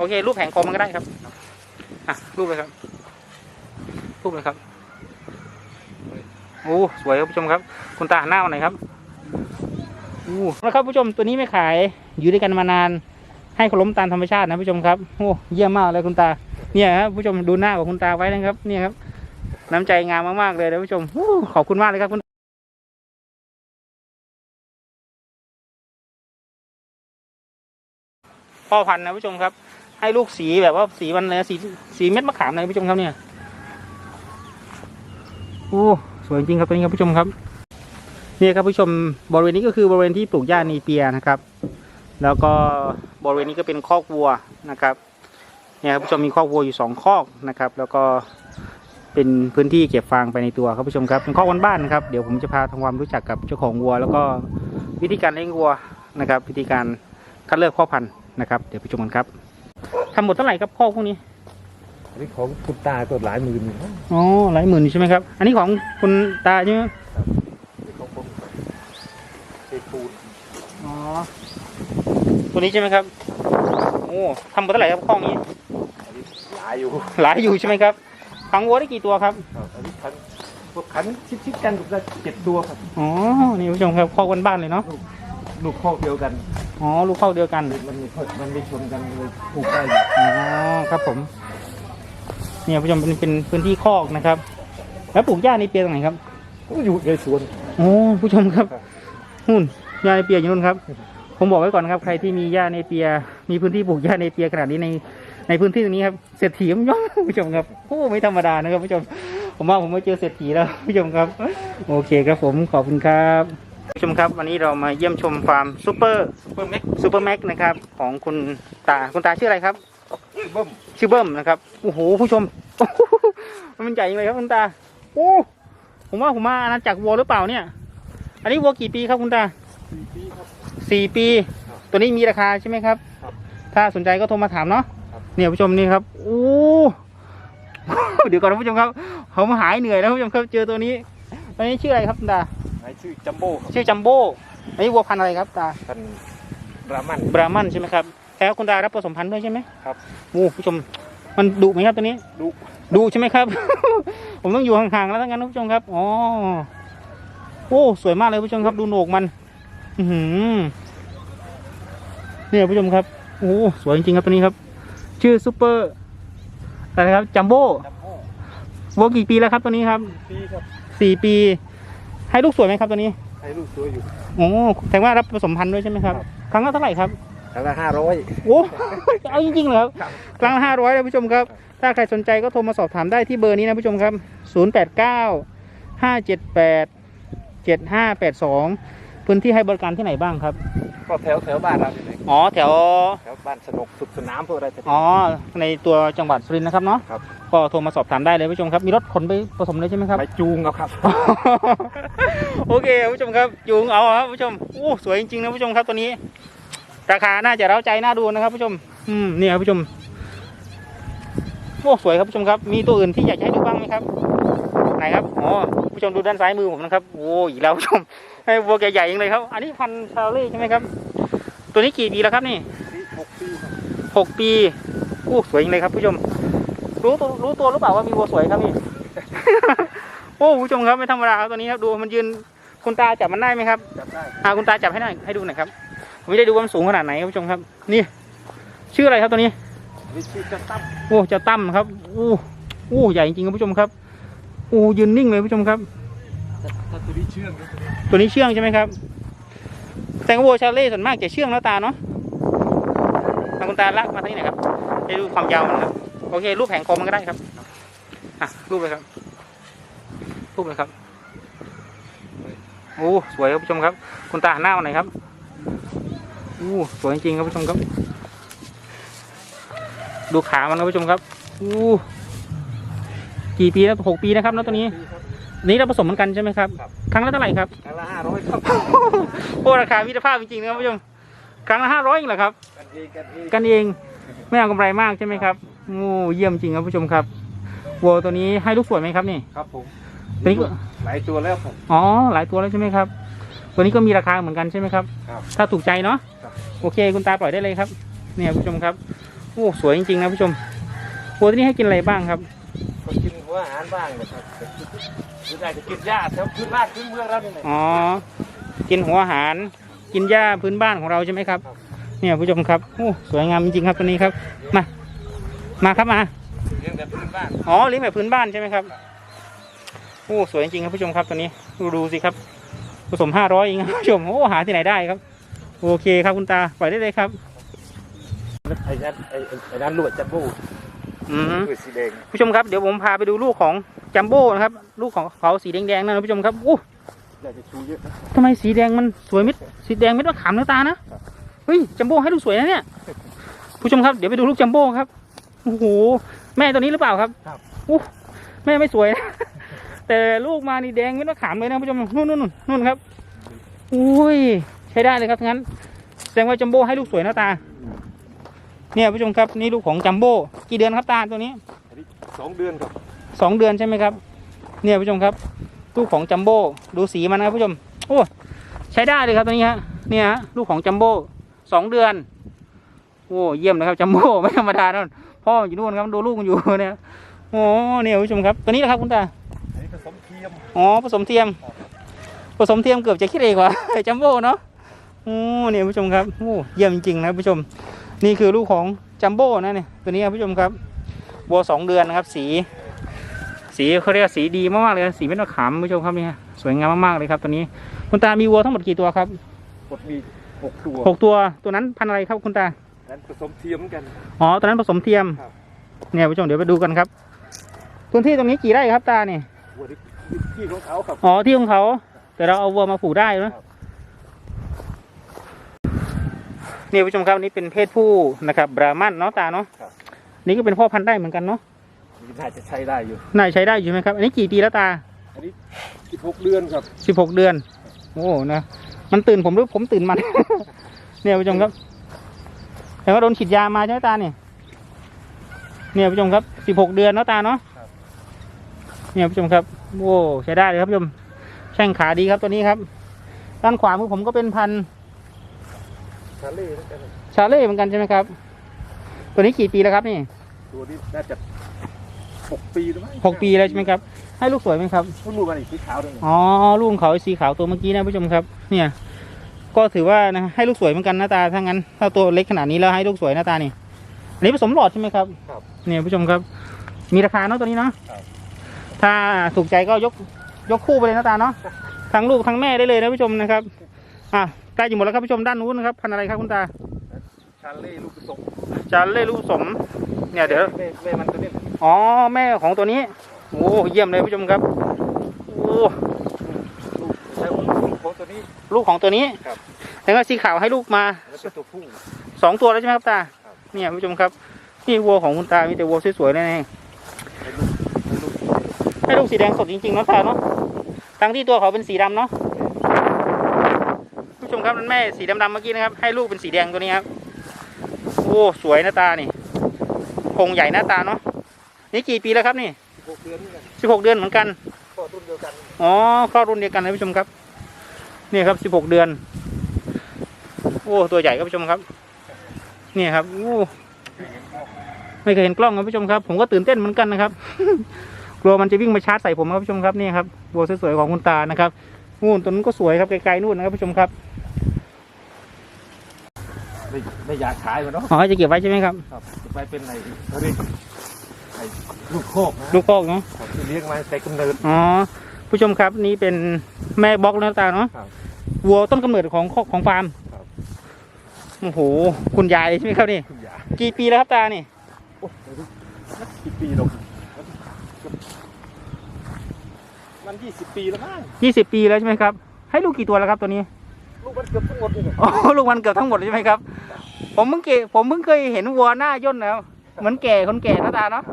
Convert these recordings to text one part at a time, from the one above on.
โอเค รูปแผงคอมันก็ได้ครับอะรูปเลยครับ รูปเลยครับโอ้สวยครับผู้ชมครับ คุณตาหน้ามาหน่อยครับอู้นะครับผู้ชมตัวนี้ไม่ขายอยู่ด้วยกันมานาน ให้เคารพตามธรรมชาตินะผู้ชมครับโอ้เยี่ยมมากเลยคุณตา เนี่ยครับผู้ชมดูหน้าของคุณตาไว้นะครับ เนี่ยครับ น้ำใจงามมากๆเลยนะผู้ชมขอบคุณมากเลยครับคุณพ่อพันธุ์นะผู้ชมครับ ให้ลูกสีแบบว่าสีมันเลยสีสีเม็ดมะขามเลยผู้ชมครับเนี่ยโอ้สวยจริงครับตัวนี้ครับผู้ชมครับเนี่ยครับผู้ชมบริเวณนี้ก็คือบริเวณที่ปลูกหญ้านีเปียนะครับ แล้วก็บริเวณนี้ก็เป็นคอกวัวนะครับเนี่ยครับผู้ชมมีคอกวัวอยู่สองคอกนะครับ แล้วก็เป็นพื้นที่เก็บฟางไปในตัวครับผู้ชมครับเป็นคอกบ้านนะครับเดี๋ยวผมจะพาทำความรู้จักกับเจ้าของวัว แล้วก็วิธีการเลี้ยงวัวนะครับ วิธีการคัดเลือกพ่อพันธุ์นะครับ เดี๋ยวไปชมกันครับ ทำหมดเท่าไหร่ครับคอกพวกนี้อันนี้ของคุณตาก็หลายหมื่นอยู่นะอ๋อหลายหมื่นอยู่ใช่ไหมครับ อันนี้ของคุณตาใช่ไหมนี่ของผมเศษปูนอ๋อตัวนี้ใช่ไหมครับโอ้ทำหมดเท่าไหร่ครับคอกนี้อันนี้หลายอยู่หลายอยู่ใช่ไหมครับขังวัวได้กี่ตัวครับครับอันนี้คันพวกขันชิดๆกันก็เจ็ดตัวครับอ๋อนี่ผู้ชมครับคอกบ้านๆเลยเนาะ ลูกคอกเดียวกัน อ๋อลูกคอกเดียวกันมันไม่ค่อยมันไม่ชนกันเลยปลูกได้อยู่อ๋อครับผม เนี่ยผู้ชมเป็นเป็นพื้นที่คอกนะครับ แล้วปลูกหญ้าในเปียตรงไหนครับก็อยู่ในสวนโอ้ผู้ชมครับครับนู่นหญ้าในเปียอยู่นู่นครับ ผมบอกไว้ก่อนนะครับ ใครที่มีหญ้าในเปีย มีพื้นที่ปลูกหญ้าในเปียขนาดนี้ในในพื้นที่ตรงนี้ครับเศรษฐีมันย่อมผู้ชมครับโอ้ไม่ธรรมดานะครับผู้ชม ผมว่าผมมาเจอเศรษฐีแล้วผู้ชมครับ โอเคครับผมขอบคุณครับผู้ ชมครับวันนี้เรามาเยี่ยมชมฟาร์มซูเปอร์ซุปเปอร์แม็กซูเปอร์แม็กนะครับของคุณตาคุณตาชื่ออะไรครับเบิ้มชื่อเบิ้มนะครับโอ้โหผู้ชมมันใหญ่เลยครับคุณตาโอ้ผมว่าผมมาอาณาจักรวัวหรือเปล่าเนี่ย อันนี้วัวกี่ปีครับคุณตาสี่ปีครับสี่ปีครับตัวนี้มีราคาใช่ไหมครับครับ ถ้าสนใจก็โทรมาถามเนาะครับเนี่ยผู้ชมนี่ครับโอ้เดี๋ยวก่อนนะผู้ชมครับ เขามาหายเหนื่อยแล้วผู้ชมครับเจอตัวนี้ตัวนี้ชื่ออะไรครับคุณตานาย ชื่อจัมโบ้ครับชื่อจัมโบ้อันนี้วัวพันธุ์อะไรครับตาท่านรามัน บรามันใช่ไหมครับแล้วคุณตารับผสมพันธุ์ด้วยใช่ไหมครับ โอ้ผู้ชม มันดุไหมครับตัวนี้ ดุดูใช่ไหมครับ ผมต้องอยู่ห่างๆแล้วทั้งนั้นนะผู้ชมครับ อ๋อ โอ้ สวยมากเลยผู้ชมครับ ดูโหนกมัน อือหือเนี่ยผู้ชมครับ โอ้ สวยจริงๆครับตัวนี้ครับ ชื่อซูเปอร์อะไรครับ จัมโบ้จัมโบ้วัวกี่ปีแล้วครับตัวนี้ครับปีครับสี่ปี ให้ลูกสวยไหมครับตัวนี้ให้ลูกสวยอยู่ โอ้แสดงว่ารับผสมพันธุ์ด้วยใช่ไหมครับ ครับ ครั้งละเท่าไหร่ครับ ครั้งละห้าร้อย โอ้ เอาจริงๆเหรอครับ ครับ ครั้งละห้าร้อยนะผู้ชมครับ ถ้าใครสนใจก็โทรมาสอบถามได้ที่เบอร์นี้นะผู้ชมครับ 0 8 9 5 7 8 7 5 8 2 พื้นที่ให้บริการที่ไหนบ้างครับ ก็แถวแถวบ้านเราเนี่ยอ๋อแถวแถวบ้านสนุกสุดสนามพวกอะไรแต่อ๋อในตัวจังหวัดสุรินทร์นะครับเนาะครับ ก็โทรมาสอบถามได้เลยผู้ชมครับมีรถขนไปผสมเลยใช่ไหมครับ ไปจูงเอาครับ โอเคผู้ชมครับจูงเอาครับผู้ชมโอ้สวยจริงๆนะผู้ชมครับตัวนี้ ราคาน่าจะเร้าใจน่าดูนะครับผู้ชม อืมเนี่ยครับผู้ชมโอ้สวยครับผู้ชมครับ มีตัวอื่นที่อยากจะให้ดูบ้างไหมครับ ไหนครับอ๋อผู้ชมดูด้านซ้ายมือผมนะครับโอ้อีกแล้วผู้ชมให้ วัวแกใหญ่ยังเลยครับ อันนี้พันธุ์ชาเล่ใช่ไหมครับ ตัวนี้กี่ปีแล้วครับนี่หกปีครับหกปีโอ้สวยจริงเลยครับผู้ชม รู้ตัวรู้ตัวหรือเปล่าว่ามีวัวสวยครับนี่ โอ้ผู้ชมครับไม่ธรรมดาครับตัวนี้ครับดูมันยืนคุณตาจับมันได้ไหมครับจับได้อ่าคุณตาจับให้หน่อยให้ดูหน่อยครับผมไม่ได้ดูว่ามันสูงขนาดไหนครับผู้ชมครับ นี่ ชื่ออะไรครับตัวนี้วิธีจะตั้มโอ้เจ้าตั้มครับโอ้โอ้ใหญ่จริงๆครับผู้ชมครับโอ้ยืนนิ่งเลยผู้ชมครับ ถ้าตัวนี้เชื่องนะตัวนี้เชื่องใช่ไหมครับ แต่วัวชาเล่ส่วนมากจะเชื่องแล้วตาเนาะทางคุณตาลากมาทางนี้หน่อยครับให้ดูความยาวมันครับ โอเค รูปแผงคอมันก็ได้ครับอะรูปเลยครับ รูปเลยครับ โอ้ สวยครับผู้ชมครับ คุณตาหนหน้ามาหน่อยครับโอ้สวยจริงครับผู้ชมครับ ดูขามันครับผู้ชมครับโอ้กี่ปีแล้วหกปีนะครับแล้วตัวนี้ นี่เราผสมเหมือนกันใช่ไหมครับ ครับ ครั้งละเท่าไหร่ครับ ครั้งละห้าร้อยครับ โอ้ราคามิตรภาพจริงๆนะครับผู้ชม ครั้งละห้าร้อยเองเหรอครับ กันเองกันเองกันเอง ไม่เอากำไรมากใช่ไหมครับโอ้เยี่ยมจริงครับผู้ชมครับวัวตัวนี้ให้ลูกสวยไหมครับนี่ ครับผมตัวนี้ก็ หลายตัวแล้วครับอ๋อ หลายตัวแล้วใช่ไหมครับ ตัวนี้ก็มีราคาเหมือนกันใช่ไหมครับ ครับถ้าถูกใจเนาะ ครับ โอเค คุณตาปล่อยได้เลยครับ เนี่ยผู้ชมครับ โอ้ สวยจริงๆนะผู้ชมวัวตัวนี้ให้กินอะไรบ้างครับ ก็กินหัวอาหารบ้างนะครับ หรืออาจจะกินหญ้าแถวพื้นบ้านพื้นเมืองเราเนี่ยอ๋อ กินหัวอาหาร กินหญ้าพื้นบ้านของเราใช่ไหมครับ เนี่ยผู้ชมครับโอ้สวยงามจริงๆครับตัวนี้ครับ มา มาครับมา เลี้ยงแบบพื้นบ้านอ๋อเลี้ยงแบบพื้นบ้านใช่ไหมครับโอ้สวยจริงๆครับผู้ชมครับตัวนี้ดูดูสิครับ ผสมห้าร้อยเองครับผู้ชมโอ้หาที่ไหนได้ครับ โอเคครับคุณตาปล่อยได้เลยครับ ไอ้นั่นไอ้ไอ้ไอ้นั่นลวดจัมโบ้ อืมลวดสีแดงผู้ชมครับเดี๋ยวผมพาไปดูลูกของจัมโบ้นะครับ ลูกของเขาสีแดงๆนั่นนะผู้ชมครับโอ้อยากจะชูเยอะนะทำไมสีแดงมันสวยมิดสีแดงมิดมะขามเนื้อตานะเฮ้ยจัมโบ้ให้ลูกสวยนะเนี่ย ผู้ชมครับเดี๋ยวไปดูลูกจัมโบ้ครับโอ้โหแม่ตัวนี้หรือเปล่าครับอู้แม่ไม่สวยนะ แต่ลูกมานี่แดงมิดมะขามเลยนะผู้ชมนู่นนู่นนู่นนู่นครับอุ้ยใช้ได้เลยครับทั้งนั้นแสดงว่าจัมโบ้ให้ลูกสวยหน้าตา เนี่ยผู้ชมครับนี่ลูกของจัมโบ้กี่เดือนครับตาตัวนี้อันนี้สองเดือนครับสองเดือนใช่ไหมครับ เนี่ยผู้ชมครับลูกของจัมโบ้ดูสีมันนะครับผู้ชมโอ้ใช้ได้เลยครับตัวนี้ฮะเนี่ยฮะลูกของจัมโบ้สองเดือนโอ้เยี่ยมเลยครับจัมโบ้ไม่ธรรมดานั่นพ่ออยู่นู่นครับดูลูกมันอยู่เนี่ยโอ้เนี่ยผู้ชมครับตัวนี้แหละครับคุณตาอันนี้ผสมเทียมอ๋อผสมเทียม ผสมเทียมเกือบจะคิดเองว่าจัมโบ้เนาะโอ้เนี่ยผู้ชมครับโอ้เยี่ยมจริงๆนะผู้ชม นี่คือลูกของจัมโบ้นะเนี่ยตัวนี้ครับผู้ชมครับวัวสองเดือนนะครับ สี สีเขาเรียกว่าสีดีมากๆเลยนะสีเม็ดมะขามผู้ชมครับนี่ฮะสวยงามมากๆเลยครับตัวนี้ คุณตามีวัวทั้งหมดกี่ตัวครับกดมีหกตัวหกตัวตัวนั้นพันธุ์อะไรครับคุณตานั้นผสมเทียมเหมือนกันอ๋อตัวนั้นผสมเทียมครับเนี่ยผู้ชมเดี๋ยวไปดูกันครับพื้นที่ตรงนี้กี่ไร่ครับตาเนี่ยวัวที่ที่ของเขาครับอ๋อที่ของเขา แต่เราเอาวัวมาผูกได้นะครับ นี่ผู้ชมครับนี่เป็นเพศผู้นะครับบรามันเนาะตาเนาะครับ นี่ก็เป็นพ่อพันธุ์ได้เหมือนกันเนาะนี่น่าจะใช้ได้อยู่ น่าใช้ได้อยู่ไหมครับ อันนี้กี่ปีแล้วตาอันนี้สิบหกเดือนครับ สิบหกเดือน โอ้นะมันตื่นผมหรือผมตื่นมัน เนี่ยผู้ชมครับเห็นว่าโดนฉีดยามาใช่ไหมตาเนี่ยเนี่ยผู้ชมครับสิบหกเดือนเนาะตาเนาะเนี่ยผู้ชมครับโอ้ใช้ได้เลยครับผู้ชมแข้งขาดีครับตัวนี้ครับ ด้านขวามือผมก็เป็นพันธุ์ ชาเล่แล้วกันชาเล่เหมือนกันใช่ไหมครับ ตัวนี้กี่ปีแล้วครับนี่ ตัวนี้น่าจะหกปีหรือไม่หกปีแล้วใช่ไหมครับ ให้ลูกสวยไหมครับต้องรู้มันอีกสีขาวด้วยนะอ๋อ ลูกของเขาสีขาวตัวเมื่อกี้นะผู้ชมครับ เนี่ย ก็ถือว่านะให้ลูกสวยเหมือนกันหน้าตาถ้างั้น ถ้าตัวเล็กขนาดนี้แล้วให้ลูกสวยหน้าตานี่อันนี้ผสมหลอดใช่ไหมครับ ครับ เนี่ยผู้ชมครับ มีราคาเนาะตัวนี้เนาะครับถ้าถูกใจก็ยกยกคู่ไปเลยหน้าตาเนาะ ทั้งลูกทั้งแม่ได้เลยนะผู้ชมนะครับ อะใก ล้จะหมดแล้วครับผู้ชมด้านนู้นนะครับพันธุ์อะไรครับคุณตา ชาเล่ลูกผสมจานเล่ลูกผสม เนี่ยเดี๋ยวแม่แม่มันตัวนี้อ๋อแม่ของตัวนี้ โอ้เยี่ยมเลยผู้ชมครับโอ้ลูกแล้วลูกของตัวนี้ ลูกของตัวนี้ครับ แล้วก็สีขาวให้ลูกมาแล้วเป็นตัวผู้ สองตัวแล้วใช่ไหมครับตา ครับ เนี่ยผู้ชมครับนี่วัวของคุณตามีแต่วัวสวยๆเลยนะให้ลูกให้ลูกให้ลูกสีแดงสดจริงๆเนาะตาเนาะทั้งที่ตัวเขาเป็นสีดำเนาะ ผู้ชมครับนั่นแม่สีดำๆเมื่อกี้นะครับ ให้ลูกเป็นสีแดงตัวนี้ครับโอ้สวยหน้าตานี่โครงใหญ่หน้าตาเนาะนี่กี่ปีแล้วครับนี่สิบหกเดือนนี่กันสิบหกเดือนเหมือนกันก็รุ่นเดียวกันอ๋อคลอดรุ่นเดียวกันนะผู้ชมครับ นี่ครับสิบหกเดือนโอ้ตัวใหญ่ครับผู้ชมครับนี่ครับโอ้ไม่เคยเห็นกล้องครับผู้ชมครับ ผมก็ตื่นเต้นเหมือนกันนะครับกลัวมันจะวิ่งมาชาร์จใส่ผมครับผู้ชมครับนี่ครับวัวสวยๆของคุณตานะครับนู่นตัวนั้นก็สวยครับไกลๆนู่นนะครับผู้ชมครับ ไม่ไม่อยากขายมันเนาะอ๋อจะเก็บไว้ใช่ไหมครับครับจะไปเป็นไอ้เขาเรียกไอ้ลูกโคกนะลูกพอกเนาะครับที่เลี้ยงมาแต่กำเนิด อ๋อผู้ชมครับนี่เป็นแม่บล็อกแล้วตาเนาะครับวัวต้นกำเนิดของของฟาร์มครับ โอ้โหคุณยายใช่ไหมครับนี่ คุณยากี่ปีแล้วครับตานี่โอ้ไม่รู้นักกี่ปีหรอกมันยี่สิบปีแล้วมั้งยี่สิบปีแล้วใช่ไหมครับ ให้ลูกกี่ตัวแล้วครับตัวนี้ ลูกมันเกือบทั้งหมดเลยเนี่ยอ๋อลูกมันเกือบทั้งหมดเลยใช่ไหมครับ ผมเพิ่งเกผมเพิ่งเคยเห็นวัวหน้าย่นแล้วเหมือนแก่คนแก่หน้าตาเนาะ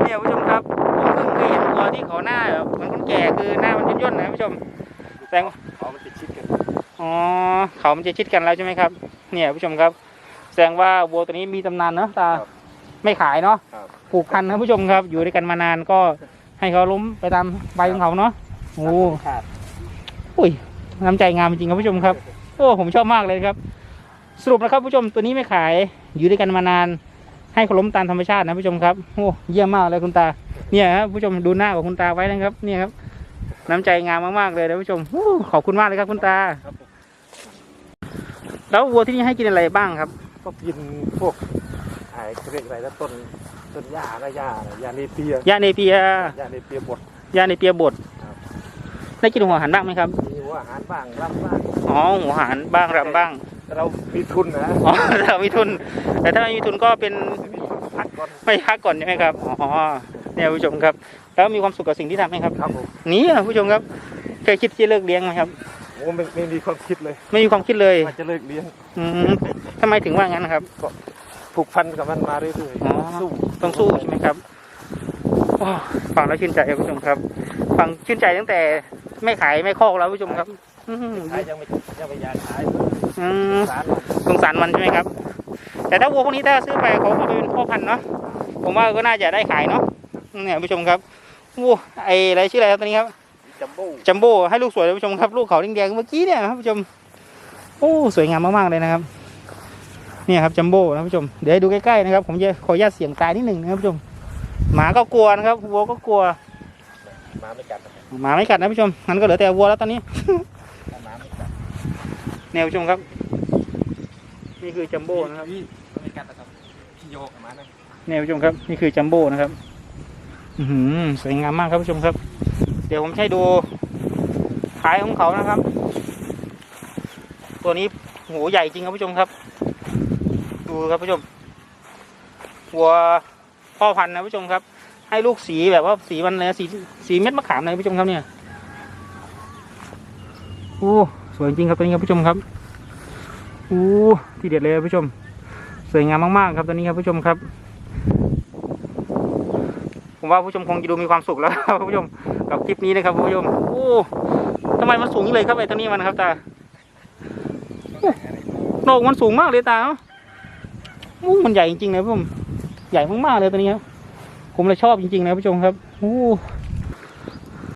เนี่ยผู้ชมครับผมเพิ่งเคยเห็นวัวที่เขาหน้าแบบเหมือนคนแก่คือหน้ามันย่นๆนะผู้ชมแสดงเขามันติดชิดกันอ๋อเขามันจะชิดกันแล้วใช่ไหมครับ เนี่ยผู้ชมครับ แสดงว่าวัวตัวนี้มีตำนานเนาะตาไม่ขายเนาะครับผูกพันนะผู้ชมครับ อยู่ด้วยกันมานานก็ให้เขาล้มไปตามใบของเขาเนาะโอ้ขาดอุ้ยน้ำใจงามจริงครับผู้ชมครับ โอ้ผมชอบมากเลยครับ สรุปนะครับผู้ชมตัวนี้ไม่ขายอยู่ด้วยกันมานาน ให้เขาล้มตามธรรมชาตินะผู้ชมครับโอ้เยี่ยมมากเลยคุณตา เนี่ยครับผู้ชมดูหน้าของคุณตาไว้นะครับ เนี่ยครับ น้ำใจงามมากๆเลยนะผู้ชมโอ้ขอบคุณมากเลยครับคุณตาครับผมแล้ววัวที่นี่ให้กินอะไรบ้างครับ ก็กินพวกไอ้เขาเรียกอะไรนะต้นต้นหญ้านะหญ้าอะไรหญ้าเนเปียยาเนเปียหญ้าเนเปียบดยาเนเปียบดครับได้กินหัวหันบ้างไหมครับมีหัว อาหารบ้างรับบ้างอ๋อหัวหันบ้างรำบ้างเรามีทุนนะอ๋อถ้ามีทุน แต่ถ้าไม่มีทุนก็เป็นมีทุนพักก่อนไม่พักก่อนใช่ไหมครับอ๋อเนี่ยผู้ชมครับ แล้วมีความสุขกับสิ่งที่ทำไหมครับครับผมนี่อะผู้ชมครับเคยคิดที่จะเลิกเลี้ยงไหมครับโอ้ไม่ไม่มีความคิดเลย ไม่มีความคิดเลยว่าจะเลิกเลี้ยงอืมทำไมถึงว่างั้นนะครับผูกพันกับมันมาเรื่อยอ๋อ ๆสู้ต้องสู้ใช่ไหมครับโอ้ฟังแล้วชื่นใจครับผู้ชมครับ ฟังชื่นใจตั้งแต่ ไม่ขายไม่คอกแล้วผู้ชมครับอืมขายยังไม่ยังไม่อยากขายอืมสารสงสารมันใช่ไหมครับ แต่ถ้าวัวพวกนี้ถ้าซื้อไปเขาเอาไปเป็นพ่อพันธุ์เนาะผมว่าก็น่าจะได้ขายเนาะเนี่ยผู้ชมครับวัวไออะไรชื่ออะไรครับตัวนี้ครับจัมโบ้จัมโบ้ให้ลูกสวยเลยผู้ชมครับ ลูกเขาแดงๆเมื่อกี้เนี่ยครับผู้ชมโอ้สวยงามมากๆเลยนะครับเนี่ยครับจัมโบ้นะผู้ชมเดี๋ยวให้ดูใกล้ๆนะครับ ผมจะขออนุญาตเสียงตายนิดหนึ่งนะครับผู้ชมหมาก็กลัวนะครับวัวก็กลัวหมาไม่กัดนะครับ หมาไม่กัดนะผู้ชมมันก็เหลือแต่วัวแล้วตอนนี้ถ้าหมาไม่กัดเนี่ยผู้ชมครับ นี่คือจัมโบ้นะครับพี่ไม่กัดนะครับพี่โยกกับหมานะเนี่ยผู้ชมครับ นี่คือจัมโบ้นะครับอือหือสวยงามมากครับผู้ชมครับ เดี๋ยวผมจะให้ดูท้ายของเขานะครับ ตัวนี้โหใหญ่จริงครับผู้ชมครับ ดูครับผู้ชมวัวพ่อพันธุ์นะผู้ชมครับ ให้ลูกสีแบบว่าสีมันเลยนะสีสีเม็ดมะขามเลยผู้ชมครับเนี่ยโอ้สวยจริงครับตัวนี้ครับผู้ชมครับโอ้ที่เด็ดเลยผู้ชม สวยงามมากๆครับตัวนี้ครับผู้ชมครับ ผมว่าผู้ชมคงจะดูมีความสุขแล้วครับผู้ชมกับคลิปนี้นะครับผู้ชมโอ้ทำไมมันสูงเลยครับไอ้ตัวนี้มันครับตาโหนกมันสูงมากเลยตาเนาะโอ้มันใหญ่จริงๆเลยผู้ชมใหญ่มากๆเลยตัวนี้ครับ ผมเลยชอบจริงๆนะผู้ชมครับ โอ้